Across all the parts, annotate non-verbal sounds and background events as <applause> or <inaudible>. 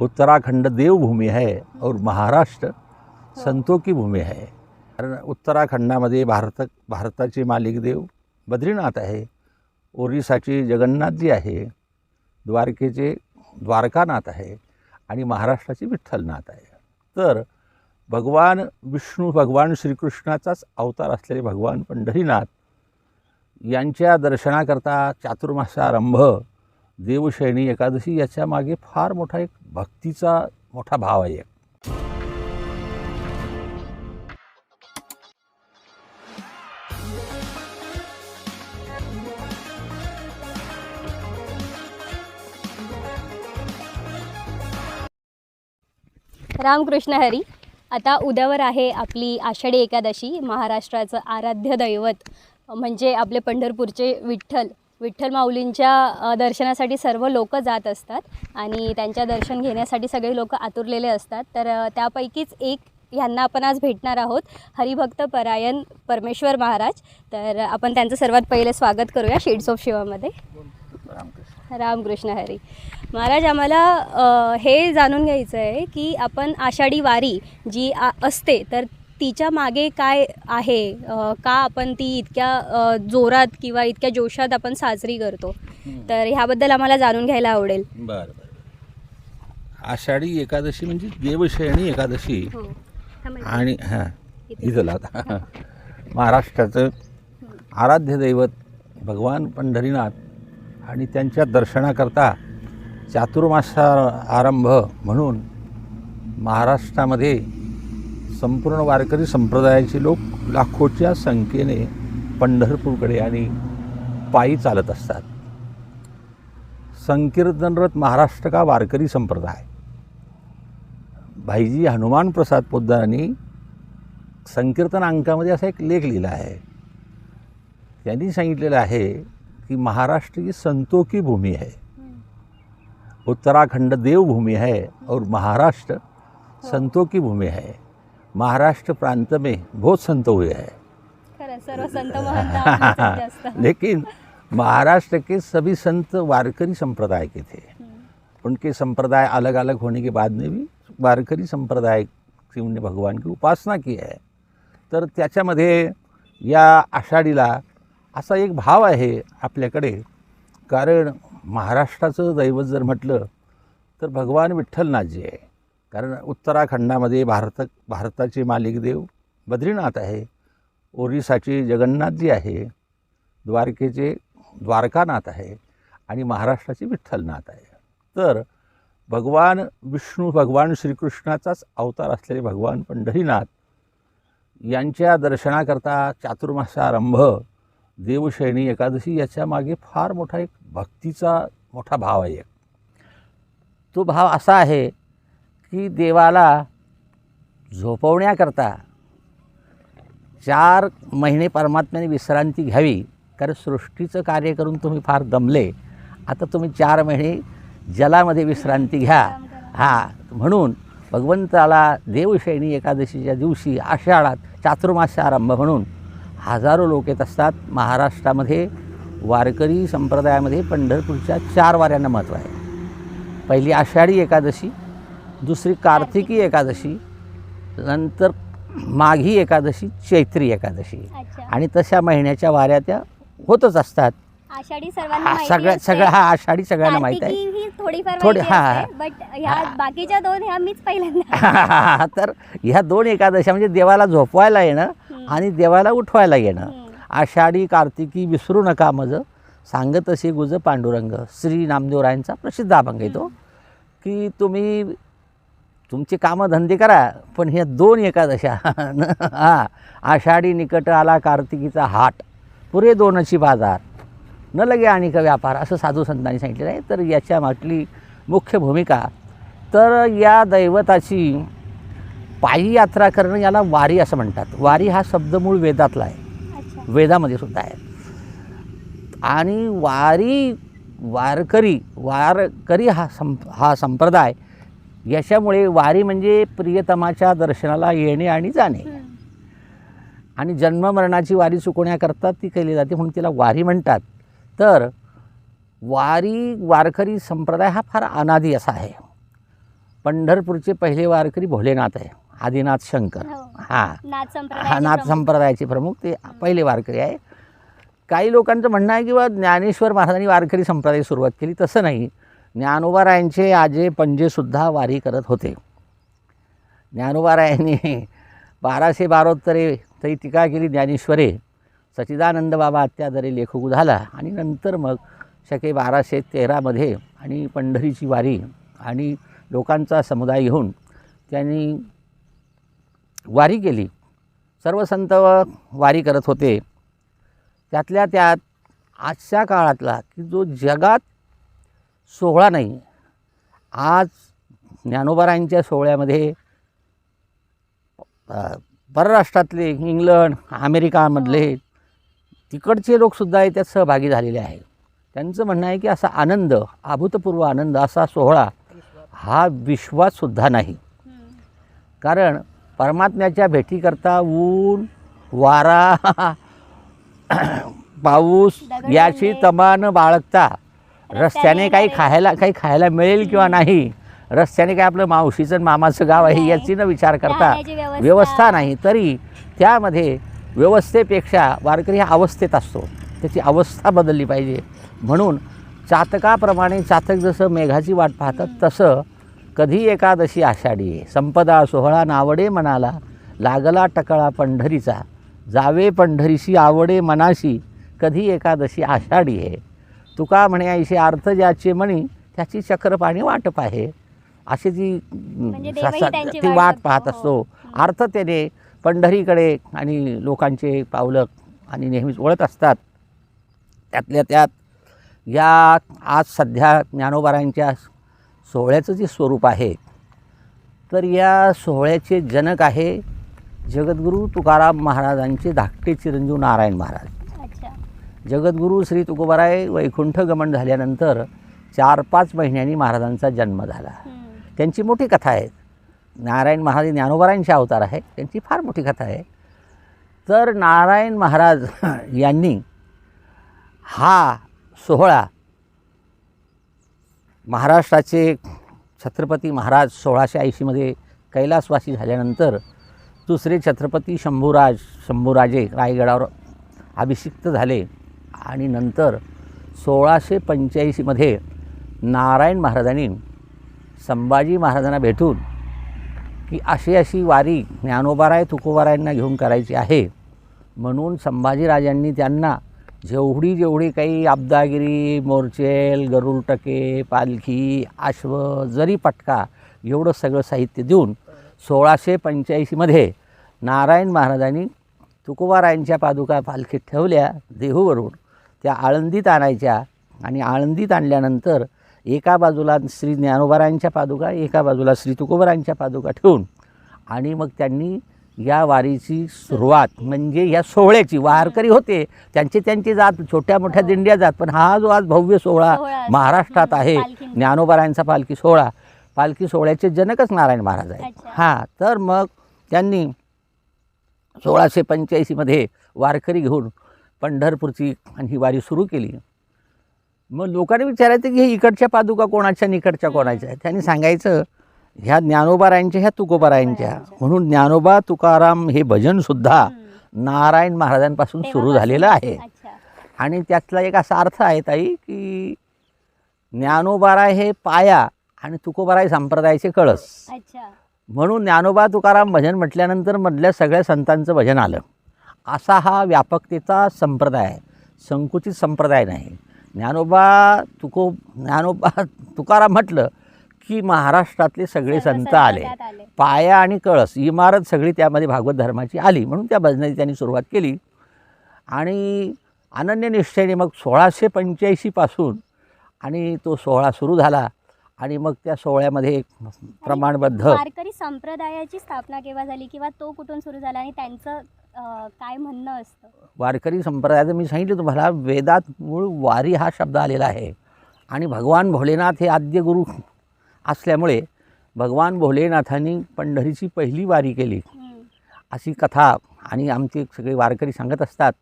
उत्तराखंड देवभूमी है और महाराष्ट्र संतों की भूमी है। कारण उत्तराखंडामध्ये भारत भारताचे मालिक देव बद्रीनाथ आहे ओरिसाचे जगन्नाथजी आहे द्वारकेचे द्वारकानाथ आहे आणि महाराष्ट्राचे विठ्ठलनाथ आहे. तर भगवान विष्णू भगवान श्रीकृष्णाचाच अवतार असलेले भगवान पंढरीनाथ यांच्या दर्शनाकरता चातुर्मासारंभ देवशयनी एकादशी याच्या मागे फार मोठा एक भक्तीचा मोठा भाव आहे. रामकृष्ण हरी आता उद्यावर आहे आपली आषाढी एकादशी महाराष्ट्राचं आराध्य दैवत म्हणजे आपले पंढरपूरचे विठ्ठल. विठ्ठल माऊलींच्या दर्शनासाठी सर्व लोक जात असतात आणि त्यांच्या दर्शन घेण्यासाठी सगळे लोक आतुरलेले असतात. तर त्यापैकीच एक ह्यांना आपण आज भेटणार आहोत हरिभक्त परायण परमेश्वर महाराज. तर आपण त्यांचं सर्वात पहिले स्वागत करूया शेड्स ऑफ शिवामध्ये. रामकृष्ण हरी. महाराज आम्हाला हे जाणून घ्यायचं आहे की आपण आषाढी वारी जी आ, असते तर तिच्यामागे काय आहे? का आपण ती इतक्या जोरात किंवा इतक्या जोशात आपण साजरी करतो? तर ह्याबद्दल आम्हाला जाणून घ्यायला आवडेल. बरं बरं. आषाढी एकादशी म्हणजे देवशयनी एकादशी. हो. आणि हां इथं. लावता. महाराष्ट्राचं आराध्य दैवत भगवान पंढरीनाथ आणि त्यांच्या दर्शनाकरता चातुर्मासा आरंभ म्हणून महाराष्ट्रामध्ये संपूर्ण वारकरी संप्रदायाचे लोक लाखोच्या संख्येने पंढरपूरकडे आणि पायी चालत असतात. संकीर्तनरत महाराष्ट्र का वारकरी संप्रदाय? भाईजी हनुमान प्रसाद पोद्दारांनी संकीर्तन अंकामध्ये असा एक लेख लिहिला आहे. त्यांनी सांगितलेलं आहे की महाराष्ट्र ही संतों की भूमी है उत्तराखंड देवभूमि है और महाराष्ट्र संतों की भूमि है महाराष्ट्र प्रांत में बहुत संत हुए हैं। <laughs> लेकिन महाराष्ट्र के सभी संत वारकरी संप्रदाय के थे। उनके संप्रदाय अलग अलग होने के बाद में भी वारकरी संप्रदाय से उन्हें भगवान की उपासना की आहे तर त्याच्यामध्ये या आषाढीला असा एक भाव आहे आपल्याकडे कारण महाराष्ट्राचं दैवत जर म्हटलं तर भगवान विठ्ठलनाथजी आहे. कारण उत्तराखंडामध्ये भारत भारताचे मालिकदेव बद्रीनाथ आहे. ओरिसाचे जगन्नाथजी आहे द्वारकेचे द्वारकानाथ आहे आणि महाराष्ट्राचे विठ्ठलनाथ आहे. तर भगवान विष्णू भगवान श्रीकृष्णाचाच अवतार असलेले भगवान पंढरीनाथ यांच्या दर्शनाकरता चातुर्मासारंभ देवशयनी एकादशी याच्या मागे फार मोठा एक भक्तीचा मोठा भाव आहे. तो भाव असा आहे की देवाला झोपवण्याकरता चार महिने परमात्म्याने विश्रांती घ्यावी कारण सृष्टीचं कार्य करून तुम्ही फार दमले. आता तुम्ही चार महिने जलामध्ये विश्रांती घ्या. हा म्हणून भगवंताला देवशैनी एकादशीच्या दिवशी आषाढात चातुर्मास्य आरंभ म्हणून हजारो लोक येत असतात. महाराष्ट्रामध्ये वारकरी संप्रदायामध्ये पंढरपूरच्या चार वाऱ्यांना महत्त्व आहे. पहिली आषाढी एकादशी दुसरी कार्तिकी एकादशी नंतर माघी एकादशी चैत्री एकादशी. आणि तशा महिन्याच्या वाऱ्या त्या होतच असतात. आषाढी सर्वांना सगळ्या. सगळ्या हा आषाढी सगळ्यांना माहीत आहे. ही थोडीफार थोडी- हा, असते, बट ह्या बाकीच्या दोन ह्या मीच पहिल्यांदा. <laughs> तर ह्या दोन एकादशा म्हणजे देवाला झोपवायला येणं. आणि देवाला उठवायला येणं. आषाढी कार्तिकी विसरू नका मज. सांगत असे गुज पांडुरंग. श्री नामदेवरायांचा प्रसिद्ध अभंग येतो की तुम्ही तुमची कामं धंदे करा पण ह्या दोन एकादशा. <laughs> हा आषाढी निकट आला कार्तिकीचा हाट. पुरे दोनची बाजार. न लगे आणि का व्यापार असं साधू संतांनी सांगितलेलं आहे. तर याच्या मागली मुख्य भूमिका. तर या दैवताची पायी यात्रा करणं याला वारी असं म्हणतात. वारी हा शब्द मूळ वेदातला आहे. वेदामध्ये सुद्धा आहे. आणि वारी वारकरी वारकरी हा सं हा संप्रदाय याच्यामुळे वारी म्हणजे प्रियतमाच्या दर्शनाला येणे आणि जाणे. आणि जन्ममरणाची वारी चुकवण्याकरता ती केली जाते म्हणून तिला वारी म्हणतात. तर वारी वारकरी संप्रदाय हा फार अनादी असा आहे. पंढरपूरचे पहिले वारकरी भोलेनाथ आहे आदिनाथ शंकर. हो. हां. नाथ हा नाथ संप्रदायाचे प्रमुख ते पहिले वारकरी आहे. काही लोकांचं म्हणणं आहे की बा ज्ञानेश्वर महाराजांनी वारकरी संप्रदाय सुरुवात केली तसं नाही. ज्ञानोबारायांचे आजे पंजेसुद्धा वारी करत होते. ज्ञानोबारायांनी <laughs> बाराशे बारोत्तरे तरी टीका केली ज्ञानेश्वरे. सच्चिदानंद बाबा अत्यादरे लेखक झाला आणि नंतर मग शके बाराशे तेरामध्ये आणि पंढरीची वारी आणि लोकांचा समुदाय घेऊन त्यांनी वारी केली. सर्व संत वारी करत होते. त्यातल्या त्यात आजच्या काळातला की जो जगात सोहळा नाही आज ज्ञानोबारांच्या सोहळ्यामध्ये परराष्ट्रातले इंग्लंड अमेरिकामधले तिकडचे लोकसुद्धा त्यात सहभागी झालेले आहेत त्यांचं म्हणणं आहे की असा आनंद अभूतपूर्व आनंद असा सोहळा हा विश्वातसुद्धा नाही. कारण परमात्म्याच्या भेटीकरता ऊन वारा <coughs> पाऊस याची. तमान बाळगता रस्त्याने काही. खायला काही खायला मिळेल किंवा नाही? रस्त्याने काय आपलं मावशीचं आणि मामाचं गाव आहे. याची न विचार करता. राहण्याची व्यवस्था. व्यवस्था नाही तरी त्यामध्ये व्यवस्थेपेक्षा वारकरी हा अवस्थेत असतो. त्याची अवस्था बदलली पाहिजे. म्हणून चातकाप्रमाणे चातक जसं मेघाची वाट पाहतात तसं कधी एकादशी आषाढी आहे. संपदा सोहळा नावडे मनाला लागला टकळा पंढरीचा जावे पंढरीशी आवडे मनाशी कधी एकादशी आषाढी आहे. तुका म्हणे ऐशी अर्थ ज्याचे म्हणी त्याची चक्रपाणी वाटप आहे. अशी ती म्हणजे ती वाट. पाहत असतो. अर्थ त्याने पंढरीकडे आणि लोकांचे पावलं आणि नेहमीच वळत असतात. त्यातल्या त्यात या आज सध्या ज्ञानोबारांच्या सोहळ्याचं जे स्वरूप आहे तर या सोहळ्याचे जनक आहे जगद्गुरू तुकाराम महाराजांचे धाकटे चिरंजीव नारायण महाराज. जगद्गुरू श्री तुकोबाराय वैकुंठ गमन झाल्यानंतर चार पाच महिन्यांनी महाराजांचा जन्म झाला. त्यांची मोठी कथा आहे. नारायण महाराज ज्ञानोबारांचे अवतार आहे. त्यांची फार मोठी कथा आहे. तर नारायण महाराज <laughs> यांनी हा सोहळा महाराष्ट्राचे छत्रपती महाराज सोळाशे ऐंशीमध्ये कैलासवासी झाल्यानंतर दुसरे छत्रपती शंभूराज शंभूराजे रायगडावर अभिषिक्त झाले. आणि नंतर सोळाशे पंच्याऐंशीमध्ये नारायण महाराजांनी संभाजी महाराजांना भेटून की अशी अशी वारी ज्ञानोबाराय तुकोबारायांना घेऊन करायची आहे म्हणून संभाजीराजांनी त्यांना जेवढी जेवढी काही आब्दागिरी मोर्चेल गरुडटके पालखी आश्व जरी पटका एवढं सगळं साहित्य देऊन सोळाशे पंच्याऐंशीमध्ये नारायण महाराजांनी तुकोबारायांच्या पादुका पालखीत ठेवल्या देहूवरून. त्या आळंदीत आणायच्या आणि आळंदीत आणल्यानंतर एका बाजूला श्री ज्ञानोबारायांच्या पादुका एका बाजूला श्री तुकोबारायांच्या पादुका ठेवून आणि मग त्यांनी या वारीची सुरुवात म्हणजे या सोहळ्याची वारकरी होते त्यांचे त्यांची जात छोट्या मोठ्या दिंड्या जात पण हा जो आज भव्य सोहळा. महाराष्ट्रात आहे. ज्ञानोबारायांचा पालखी सोहळा पालखी सोहळ्याचे जनकच नारायण महाराज आहेत. हां तर मग त्यांनी सोळाशे पंच्याऐंशीमध्ये वारकरी घेऊन पंढरपूरची आणि ही वारी सुरू केली मग लोकांनी विचारायचं की हे इकडच्या पादुका कोणाच्या निकडच्या कोणाच्या त्यांनी सांगायचं ह्या ज्ञानोबारायांच्या ह्या तुकोबारायांच्या. म्हणून ज्ञानोबा तुकाराम हे भजनसुद्धा. नारायण महाराजांपासून सुरू. झालेलं आहे आणि त्यातला एक असा अर्थ आहे ताई की ज्ञानोबाराय हे पाया आणि तुकोबाराय संप्रदायाचे कळस म्हणून ज्ञानोबा तुकाराम भजन म्हटल्यानंतर मधल्या सगळ्या संतांचं भजन आलं असा हा व्यापकतेचा संप्रदाय आहे. संकुचित संप्रदाय नाही. ज्ञानोबा तुको ज्ञानोबा तुकाराम म्हटलं की महाराष्ट्रातले सगळे संत आले. पाया आणि कळस इमारत सगळी त्यामध्ये भागवत धर्माची आली म्हणून त्या भजनाची त्यांनी सुरुवात केली. आणि अनन्य निष्ठेने मग सोळाशे पंच्याऐंशीपासून आणि तो सोहळा सुरू झाला. आणि मग त्या सोहळ्यामध्ये एक प्रमाणबद्ध वारकरी संप्रदायाची स्थापना केव्हा झाली किंवा तो कुठून सुरू झाला आणि त्यांचं काय म्हणणं असतं? वारकरी संप्रदायाचं मी सांगितलं तुम्हाला वेदात मूळ वारी हा शब्द आलेला आहे. आणि भगवान भोलेनाथ हे आद्य गुरु असल्यामुळे भगवान भोलेनाथांनी पंढरीची पहिली वारी केली. अशी कथा आणि आमचे सगळे वारकरी सांगत असतात.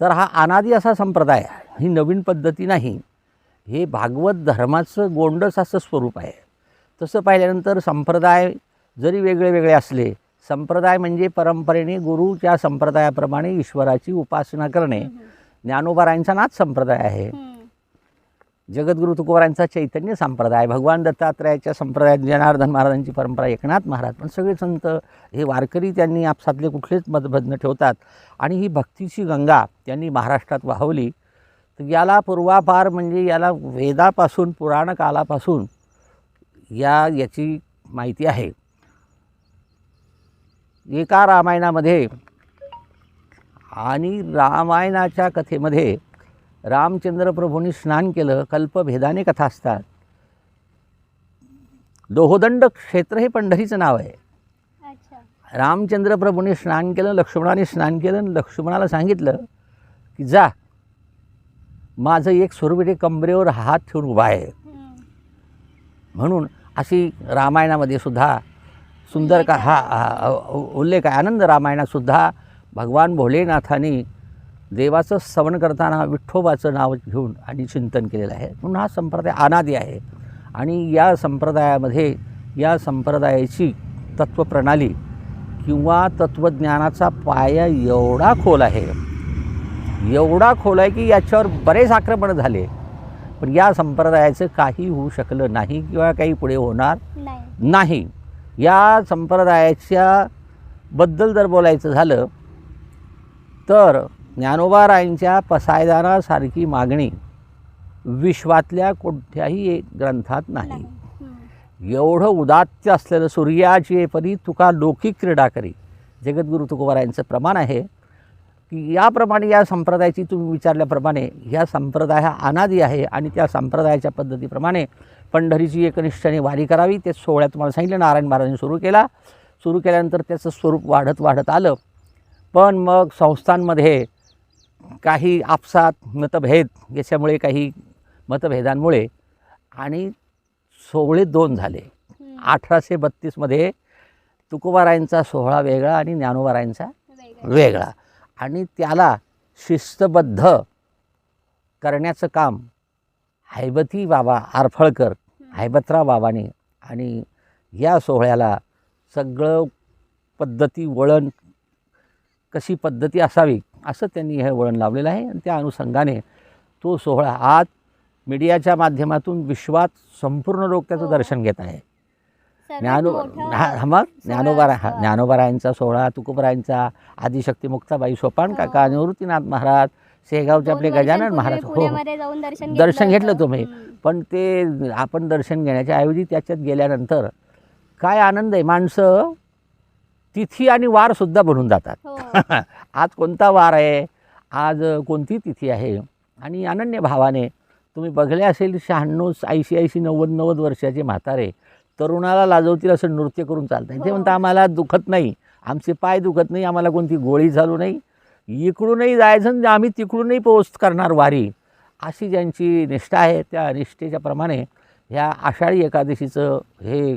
तर हा अनादी असा संप्रदाय. ही नवीन पद्धती नाही. हे भागवत धर्माचं गोंडस असं स्वरूप आहे. तसं पाहिल्यानंतर संप्रदाय जरी वेगळे वेगळे असले संप्रदाय म्हणजे परंपरेने गुरुच्या संप्रदायाप्रमाणे ईश्वराची उपासना करणे. ज्ञानोबारायांचा नाच संप्रदाय आहे. जगद्गुरु तुकोबारायांचा चैतन्य संप्रदाय भगवान दत्तात्रयाच्या संप्रदायात जनार्दन महाराजांची परंपरा एकनाथ महाराज पण सगळे संत हे वारकरी त्यांनी आपसातले कुठलेच मतभेद न ठेवतात. आणि ही भक्तीची गंगा त्यांनी महाराष्ट्रात वाहवली. तर याला पूर्वापार म्हणजे याला वेदापासून पुराण कालापासून या याची माहिती आहे. एका रामायणामध्ये आणि रामायणाच्या कथेमध्ये रामचंद्र प्रभूंनी स्नान केलं कल्पभेदाने कथा असतात. दोहोदंड क्षेत्र हे पंढरीचं नाव आहे. रामचंद्र प्रभूंनी स्नान केलं लक्ष्मणाने स्नान केलं आणि लक्ष्मणाला सांगितलं की जा. माझं एक स्वरूपेटे कमरेवर हात ठेवून उभा आहे. म्हणून अशी रामायणामध्ये सुद्धा सुंदर का हा उल्लेख आहे. आनंद रामायणात सुद्धा भगवान भोलेनाथांनी देवाचं श्रवण करताना विठ्ठोबाचं नाव घेऊन आणि चिंतन केलेलं आहे. म्हणून हा संप्रदाय अनादी आहे. आणि या संप्रदायामध्ये या संप्रदायाची तत्त्वप्रणाली किंवा तत्त्वज्ञानाचा पाया एवढा खोल आहे एवढा खोल आहे की याच्यावर बरेच आक्रमण झाले. पण या संप्रदायाचं काही होऊ शकलं नाही किंवा काही पुढे होणार नाही. या संप्रदायाच्या बद्दल जर बोलायचं झालं तर ज्ञानोबारायांच्या पसायदानासारखी मागणी विश्वातल्या कोणत्याही एक ग्रंथात नाही. एवढं उदात्य असलेलं सूर्याची परी तुका लौकिक क्रीडा करी जगद्गुरु तुकोबारायांचं प्रमाण आहे की याप्रमाणे या संप्रदायाची तुम्ही विचारल्याप्रमाणे या संप्रदाय हा अनादी आहे आणि त्या संप्रदायाच्या पद्धतीप्रमाणे पंढरीची एकनिष्ठाने वारी करावी ते सोहळ्यात तुम्हाला सांगितलं नारायण महाराजांनी सुरू केला सुरू केल्यानंतर त्याचं स्वरूप वाढत वाढत आलं पण मग संस्थांमध्ये काही आपसात मतभेद याच्यामुळे काही मतभेदांमुळे आणि सोहळे दोन झाले. अठराशे बत्तीसमध्ये तुकोबारायांचा सोहळा वेगळा आणि ज्ञानोबारायांचा. वेगळा आणि त्याला शिस्तबद्ध करण्याचं काम हैबती बाबा आरफळकर हैबतराव बाबाने आणि या सोहळ्याला सगळं पद्धती वळण कशी पद्धती असावी असं त्यांनी हे वळण लावलेलं आहे आणि त्या अनुषंगाने तो सोहळा आज मीडियाच्या माध्यमातून विश्वात संपूर्ण लोक त्याचं हो. दर्शन घेत आहे ज्ञानो हा हा मग ज्ञानोबारा. हा ज्ञानोबारायांचा सोहळा तुकोबरायांचा आदिशक्ती मुक्ताबाई सोपान काका हो. निवृत्तीनाथ महाराज शेगावचे आपले गजानन महाराज हो जाऊन दर्शन घेतलं. तुम्ही. पण ते आपण दर्शन घेण्याच्या ऐवजी त्याच्यात गेल्यानंतर काय आनंद आहे? माणसं तिथी आणि वारसुद्धा बनून जातात. हो. <laughs> आज कोणता वार आहे? आज कोणती तिथी आहे? आणि अनन्य भावाने तुम्ही बघले असेल शहाण्णव ऐंशी ऐंशी नव्वद नव्वद वर्षाचे म्हातारे तरुणाला लाजवतील असं नृत्य करून चालतात ते हो. म्हणतात आम्हाला दुखत नाही. आमचे पाय दुखत नाही. आम्हाला कोणती गोळी झालू नाही. इकडूनही जायचं आम्ही तिकडूनही पोस्ट करणार वारी. अशी ज्यांची निष्ठा आहे त्या निष्ठेच्या प्रमाणे ह्या आषाढी एकादशीचं हे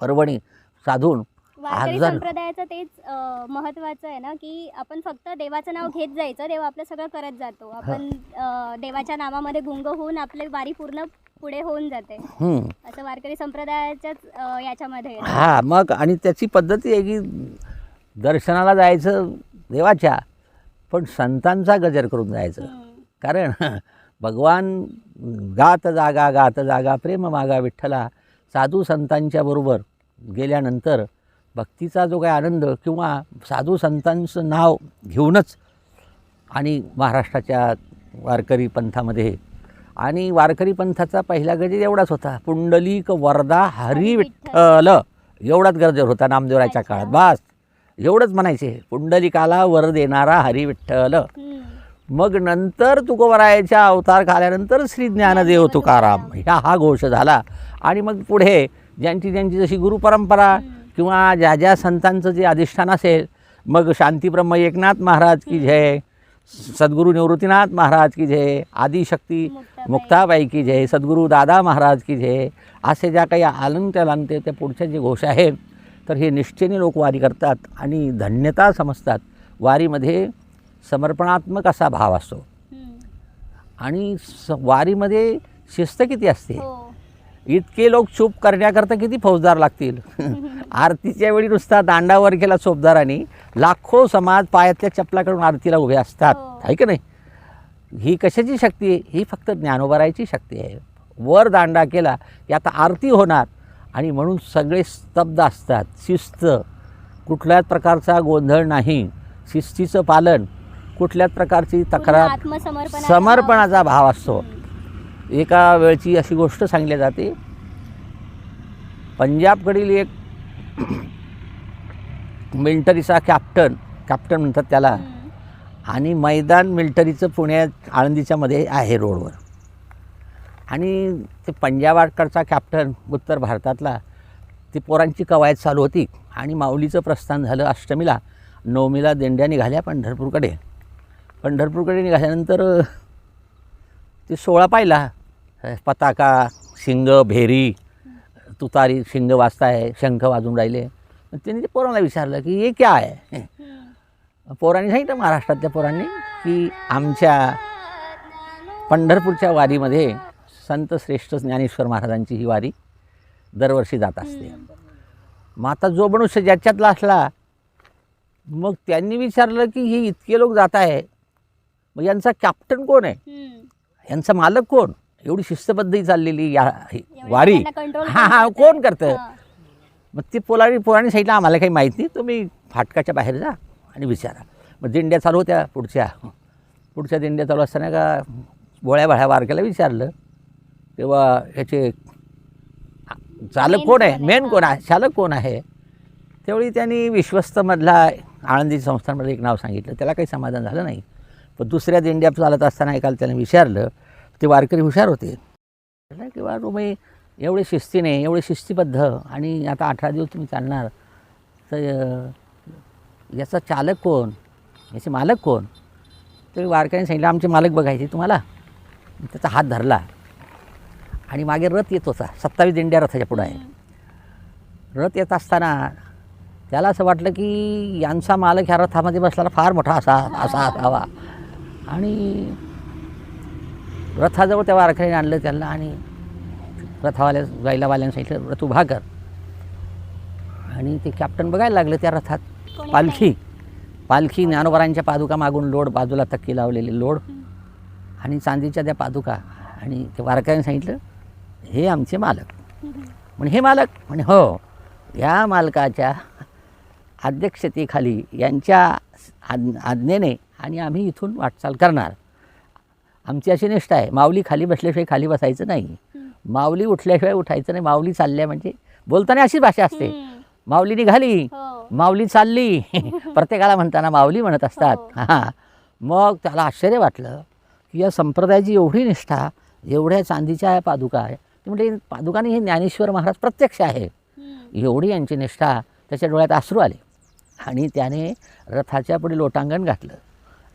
पर्वणी साधून वारकरी संप्रदायाचं तेच अं, महत्त्वाचं आहे ना की आपण फक्त देवाचं नाव घेत जायचं देव आपलं सगळं करत जातो आपण देवाच्या नामामध्ये गुंग होऊन आपली वारी पूर्ण पुढे होऊन जाते. असं वारकरी संप्रदायाच्याच याच्यामध्ये. हा मग आणि त्याची पद्धती आहे की दर्शनाला जायचं देवाच्या पण संतांचा गजर करून जायचं. कारण भगवान गात जागा गात जागा प्रेम मागा विठ्ठला साधू संतांच्या बरोबर गेल्यानंतर भक्तीचा जो काही आनंद किंवा साधू संतांचं नाव घेऊनच आणि महाराष्ट्राच्या वारकरी पंथामध्ये आणि वारकरी पंथाचा पहिला गजर एवढाच होता पुंडलिक वरदा हरी विठ्ठल एवढाच गरजेवर होता नामदेवराच्या. काळात बस एवढंच म्हणायचे पुंडलिकाला वर देणारा हरी विठ्ठल. मग नंतर तुकोबरायाच्या अवतार खाल्यानंतर श्री ज्ञानदेव तुकाराम ह्या हा घोष झाला आणि मग पुढे ज्यांची ज्यांची जशी गुरुपरंपरा किंवा ज्या ज्या संतांचं जे अधिष्ठान असेल मग शांतीब्रह्म एकनाथ महाराज की जय सद्गुरू निवृत्तीनाथ महाराज की जय आदिशक्ती मुक्ताबाई. की जय सद्गुरू दादा महाराज की जय असे ज्या काही आलंत्या लांगते त्या पुढच्या जे घोष आहेत तर हे निश्चयाने लोक वारी करतात आणि धन्यता समजतात वारीमध्ये समर्पणात्मक असा भाव असतो. आणि स वारीमध्ये शिस्त किती असते? हो. इतके लोक चूप करण्याकरता किती फौजदार लागतील? <laughs> आरतीच्या वेळी नुसता दांडावर केला चोपदारांनी लाखो समाज पायातल्या चपलाकडून आरतीला उभे असतात. हो. आहे की नाही? ही कशाची शक्ती आहे? ही फक्त ज्ञानोबरायची शक्ती आहे. वर दांडा केला की आता आरती होणार. आणि म्हणून सगळे स्तब्ध असतात. शिस्त. कुठल्याच प्रकारचा गोंधळ नाही. शिस्तीचं पालन. कुठल्याच प्रकारची तक्रार समर्पणाचा भाव असतो. एका वेळची अशी गोष्ट सांगली जाते. पंजाबकडील एक <clears throat> मिलिटरीचा कॅप्टन कॅप्टन म्हणतात त्याला आणि मैदान मिलिटरीचं पुण्यात आळंदीच्या मध्ये आहे रोडवर. आणि ते पंजाबाकडचा कॅप्टन उत्तर भारतातला ती पोरांची कवायत चालू होती. आणि माऊलीचं प्रस्थान झालं अष्टमीला. नवमीला दिंड्या निघाल्या पंढरपूरकडे. पंढरपूरकडे निघाल्यानंतर ते सोळा पाहिला. पताका शिंग भेरी तुतारी शिंग वाजताय शंख वाजून राहिले. त्यांनी ते पोरांना विचारलं की हे क्या आहे पोरांनी सांगितलं महाराष्ट्रातल्या पोरांनी की आमच्या पंढरपूरच्या वारीमध्ये संत श्रेष्ठ ज्ञानेश्वर महाराजांची ही वारी दरवर्षी जात असते. मग आता जो मनुष्य ज्याच्यातला असला मग त्यांनी विचारलं की हे इतके लोक जात आहे मग यांचा कॅप्टन कोण आहे? यांचा मालक कोण? एवढी शिस्तबद्ध चाललेली या वारी. हां हां कोण करतं? मग ते पोलारी पोरांनी सांगितलं आम्हाला काही माहीत नाही तुम्ही फाटकाच्या बाहेर जा आणि विचारा. मग दिंड्या चालू होत्या पुढच्या. पुढच्या दिंड्या चालू असताना का बोळ्या भाड्या वारक्याला विचारलं तेव्हा ह्याचे चालक Main कोण आहे? कोण आहे? मेन कोण आहे? चालक कोण आहे? त्यावेळी त्यांनी विश्वस्तमधला आळंदी संस्थांमध्ये एक नाव सांगितलं. त्याला काही समाधान झालं नाही. पण दुसऱ्या दिंड्या चालत असताना एकाला त्याने विचारलं ते वारकरी हुशार होते. किंवा तुम्ही एवढे शिस्तीने एवढे शिस्तीबद्ध आणि आता अठरा दिवस तुम्ही चालणार तर याचा चालक कोण? याचे मालक कोण? तरी वारकऱ्यांनी सांगितलं आमचे मालक बघायचे तुम्हाला. त्याचा हात धरला. आणि मागे रथ येत होता सत्तावीस दिंड्या रथाच्या पुढं आहे. रथ येत असताना त्याला असं वाटलं की यांचा मालक ह्या रथामध्ये बसलेला फार मोठा असा असा असावा. आणि रथाजवळ त्या वारकऱ्याने आणलं त्यांना आणि रथावाल्या गायलावाल्याने सांगितलं रथ उभा कर. आणि ते कॅप्टन बघायला लागलं त्या रथात. पालखी. पालखी ज्ञानोबरांच्या पादुका मागून लोड बाजूला तक्की लावलेले लोड आणि चांदीच्या त्या पादुका. आणि ते वारकऱ्याने सांगितलं हे आमचे मालक. म्हणे हे मालक? म्हणे हो. या मालकाच्या अध्यक्षतेखाली यांच्या आज्ञ आज्ञेने आणि आम्ही इथून वाटचाल करणार. आमची अशी निष्ठा आहे. माऊली खाली बसल्याशिवाय खाली बसायचं नाही. माऊली उठल्याशिवाय उठायचं नाही. माऊली चालल्या म्हणजे बोलताना अशी भाषा असते. माऊली निघाली. हो. माऊली चालली. <laughs> प्रत्येकाला म्हणताना माऊली म्हणत असतात. हो. हां. मग त्याला आश्चर्य वाटलं की या संप्रदायाची एवढी निष्ठा एवढ्या चांदीच्या या पादुका आहे. ते म्हणजे पादुकाने हे ज्ञानेश्वर महाराज प्रत्यक्ष आहे. एवढी यांची निष्ठा त्याच्या डोळ्यात अश्रू आले. आणि त्याने रथाच्या पुढे लोटांगण घातलं.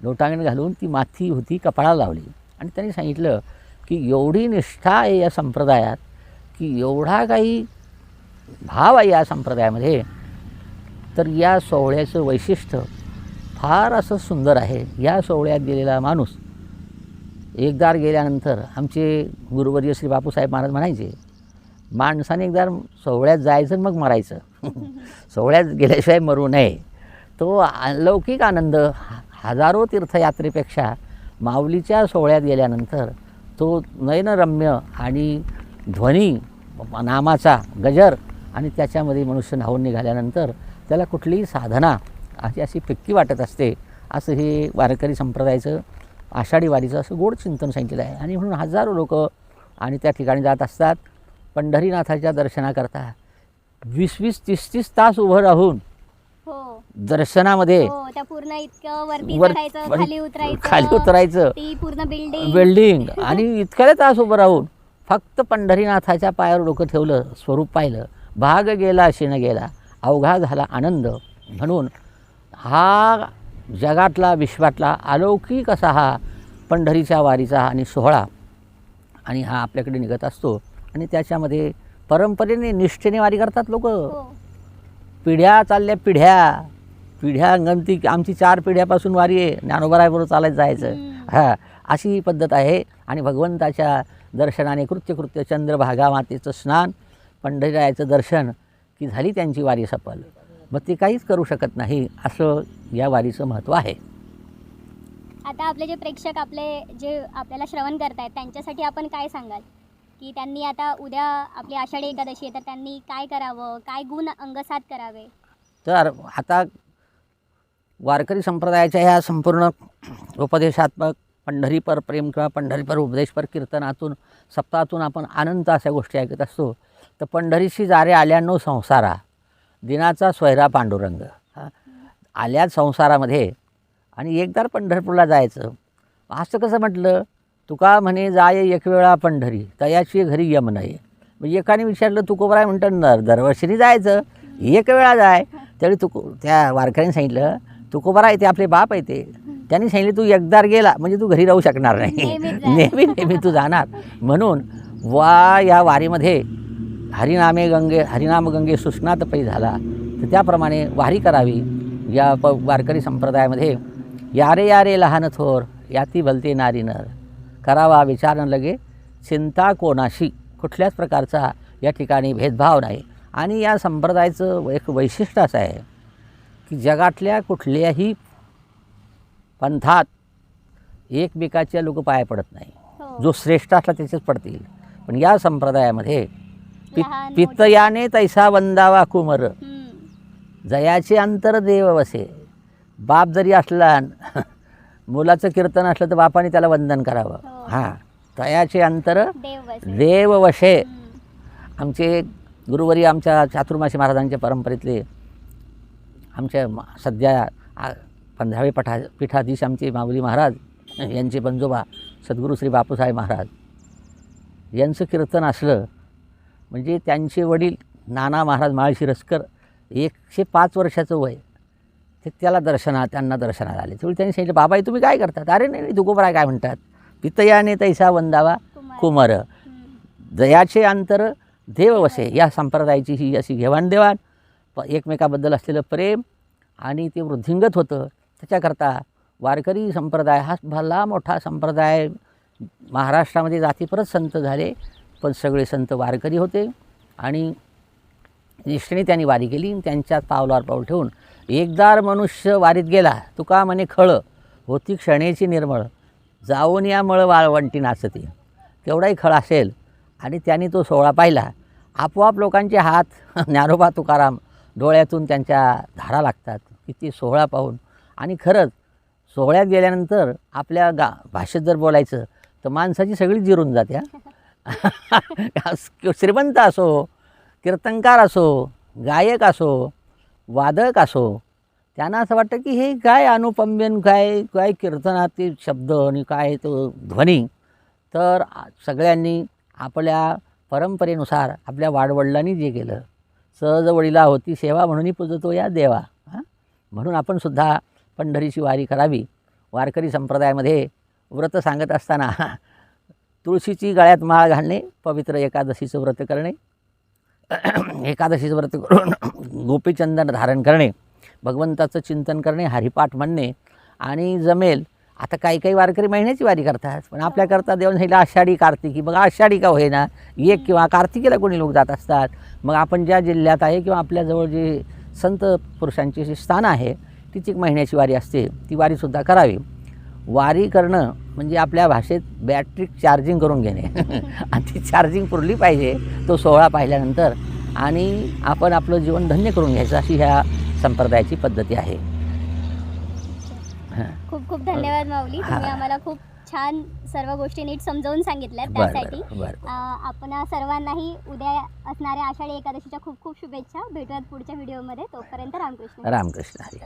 लोटांगण घालून ती माथी होती कपाळाला लावली. आणि त्यांनी सांगितलं की एवढी निष्ठा आहे या संप्रदायात की एवढा काही भाव आहे या संप्रदायामध्ये तर या सोहळ्याचं वैशिष्ट्य फार असं सुंदर आहे. या सोहळ्यात गेलेला माणूस एकदार गेल्यानंतर आमचे गुरुवर्य श्री बापूसाहेब महाराज म्हणायचे माणसाने एकदा सोहळ्यात जायचं मग मरायचं. <laughs> सोहळ्यात गेल्याशिवाय मरू नये. तो अलौकिक आनंद ह- हजारो तीर्थयात्रेपेक्षा माऊलीच्या सोहळ्यात गेल्यानंतर तो नयनरम्य आणि ध्वनी नामाचा गजर आणि त्याच्यामध्ये मनुष्य न्हावून निघाल्यानंतर त्याला कुठलीही साधना अशी अशी फिक्की वाटत असते असं हे वारकरी संप्रदायाचं आषाढी वारीचं असं गोड चिंतन सांगितलेलं आहे. आणि म्हणून हजारो लोक आणि त्या ठिकाणी जात असतात पंढरीनाथाच्या दर्शनाकरता. वीस वीस तीस तीस तास उभं राहून दर्शनामध्ये हो त्या पूर्ण इतकं वरती वर- चढायचं वर- खाली उतरायचं. खाली उतरायचं. ती पूर्ण बिल्डिंग बिल्डिंग <laughs> आणि इतक्या तास उभं राहून फक्त पंढरीनाथाच्या पायावर डोकं ठेवलं स्वरूप पाहिलं. भाग गेला शिण गेला. अवघा झाला आनंद. म्हणून हा जगातला विश्वातला अलौकिक असा हा पंढरीच्या वारीचा आणि सोहळा आणि हा आपल्याकडे निघत असतो. आणि त्याच्यामध्ये परंपरेने निष्ठेने वारी करतात लोक. हो. पिढ्या चालल्या पिढ्या. पिढ्या गमती आमची चार पिढ्यापासून वारी आहे. ज्ञानोबरायबरोबर चालत जायचं. हां अशी पद्धत आहे. आणि भगवंताच्या दर्शनाने कृत्यकृत्य चंद्रभागा मातेचं स्नान पंढरीरायाचं दर्शन की झाली त्यांची वारी सफल. मग ती काहीच करू शकत नाही असं या वारीचं महत्त्व आहे. आता आपले जे प्रेक्षक आपले जे आपल्याला श्रवण करतायत त्यांच्यासाठी आपण काय सांगाल? की त्यांनी आता उद्या आपली आषाढी एकादशी आहे तर त्यांनी काय करावं? काय गुण अंगसात करावे? तर आता वारकरी संप्रदायाच्या ह्या संपूर्ण उपदेशात्मक पंढरीपर प्रेम किंवा पंढरीपर उपदेशपर कीर्तनातून सप्ताहातून आपण आनंद अशा गोष्टी ऐकत असतो. तर पंढरीशी जारे आल्यानो संसारा दिनाचा सोयरा पांडुरंग. हा. संसारामध्ये आणि एकदा पंढरपूरला जायचं. असं कसं म्हटलं तुका म्हणे जाय एक वेळा पंढरी तयाची घरी यम नाही. म्हणजे एकाने विचारलं तुकोबराय म्हणतं नर दरवर्षीने जायचं. एक वेळा जाय. त्यावेळी तुको त्या वारकऱ्यांनी सांगितलं तुकोबरा आहे ते आपले बाप आहे ते. त्यांनी सांगितलं तू एकदार गेला म्हणजे तू घरी राहू शकणार नाही. नेहमी <laughs> नेहमी तू जाणार. म्हणून वा या वारीमध्ये हरिनामे गंगे हरिनाम गंगे सुस्नात पै झाला. तर त्याप्रमाणे वारी करावी या प वारकरी संप्रदायामध्ये. यारे यारे लहान थोर याती भलते नारी नर. करावा विचार न लगे चिंता कोणाशी? कुठल्याच प्रकारचा या ठिकाणी भेदभाव नाही. आणि या संप्रदायाचं एक वैशिष्ट्य असं आहे. की जगातल्या कुठल्याही पंथात एकमेकाच्या लोक पाया पडत नाही. हो. जो श्रेष्ठ असला त्याचेच पडतील. पण या संप्रदायामध्ये पि लहान, पित्तयाने तैसा वंदावा कुमर. जयाचे अंतर देव वसे. बाप जरी असला मुलाचं कीर्तन असलं तर बापाने त्याला वंदन करावं. हो. हां तयाचे अंतर देव वशे. आमचे गुरुवारी आमच्या चातुर्मासी महाराजांच्या परंपरेतले आमच्या सध्या पंधरावे पठा पीठाधीश आमचे माऊली महाराज यांचे पंजोबा सद्गुरू श्री बापूसाहेब महाराज. यांचं कीर्तन असलं म्हणजे त्यांचे वडील नाना महाराज माळशिरस्कर एकशे पाच वर्षाचं वय ते त्याला दर्शना त्यांना दर्शनाला आले. त्यावेळी त्यांनी सांगितलं बाबा हे तुम्ही काय करतात? अरे नाही नाही तुकोबराय काय म्हणतात? पितयाने तैसा वंदावा कुमार. दयाचे अंतर देववसे या संप्रदायाची ही अशी घेवाणदेवाण प एकमेकाबद्दल असलेलं प्रेम आणि ते वृद्धिंगत होतं. त्याच्याकरता वारकरी संप्रदाय हा भला मोठा संप्रदाय. महाराष्ट्रामध्ये जातीपरच संत झाले पण सगळे संत वारकरी होते आणि निष्ठेने त्यांनी वारी केली त्यांच्यात पावलावर पाऊल ठेवून एकदार मनुष्य वारीत गेला. तुका म्हणे खळ होती क्षणेची निर्मळ. जाऊन या मळ वाळवंटी नाचते. तेवढाही खळ असेल आणि त्यांनी तो सोहळा पाहिला. आपोआप लोकांचे हात <laughs> ज्ञानोबा तुकाराम डोळ्यातून त्यांच्या धारा लागतात. किती सोहळा पाहून. आणि खरंच सोहळ्यात गेल्यानंतर आपल्या गा भाषेत जर बोलायचं तर माणसाची सगळी जिरून जाते <laughs> श्रीमंत असो कीर्तनकार असो गायक असो वादक असो त्यांना असं वाटतं की हे काय अनुपम्यन काय काय कीर्तनातील शब्द आणि काय तो ध्वनी. तर सगळ्यांनी आपल्या परंपरेनुसार आपल्या वाडवडिलांनी जे केलं सहज वडीला होती सेवा म्हणूनही पूजतो या देवा. हां? म्हणून आपण सुद्धा पंढरीची वारी करावी. वारकरी संप्रदायामध्ये व्रत सांगत असताना तुळशीची गळ्यात माळ घालणे पवित्र एकादशीचं व्रत करणे एकादशीचं व्रत करून गोपीचंदन धारण करणे भगवंताचं चिंतन करणे हरिपाठ म्हणणे आणि जमेल. आता काही काही वारकरी महिन्याची वारी करतात पण आपल्याकरता देऊन हिला आषाढी कार्तिकी. मग आषाढी का होईना? एक किंवा कार्तिकीला कोणी लोक जात असतात. मग आपण ज्या जिल्ह्यात आहे किंवा आपल्याजवळ जे संत पुरुषांची जी स्थान आहे तिची एक महिन्याची वारी असते ती वारीसुद्धा करावी. वारी करणं म्हणजे आपल्या भाषेत बॅटरी चार्जिंग करून घेणे. <laughs> आणि ती चार्जिंग पुरली पाहिजे तो सोहळा पाहिल्यानंतर. आणि आपण आपलं जीवन धन्य करून घ्यायचं अशी ह्या संप्रदायाची पद्धती आहे. हां खूप खूप धन्यवाद माऊली. तुम्ही आम्हाला खूप छान सर्व गोष्टी नीट समजावून सांगितल्यात बरं त्यासाठी. बरं बरं अं, आपण सर्वांनाही उद्या असणाऱ्या आषाढी एकादशीच्या खूप खूप शुभेच्छा. भेटूयात पुढच्या व्हिडिओमध्ये. तोपर्यंत रामकृष्ण. रामकृष्ण हरी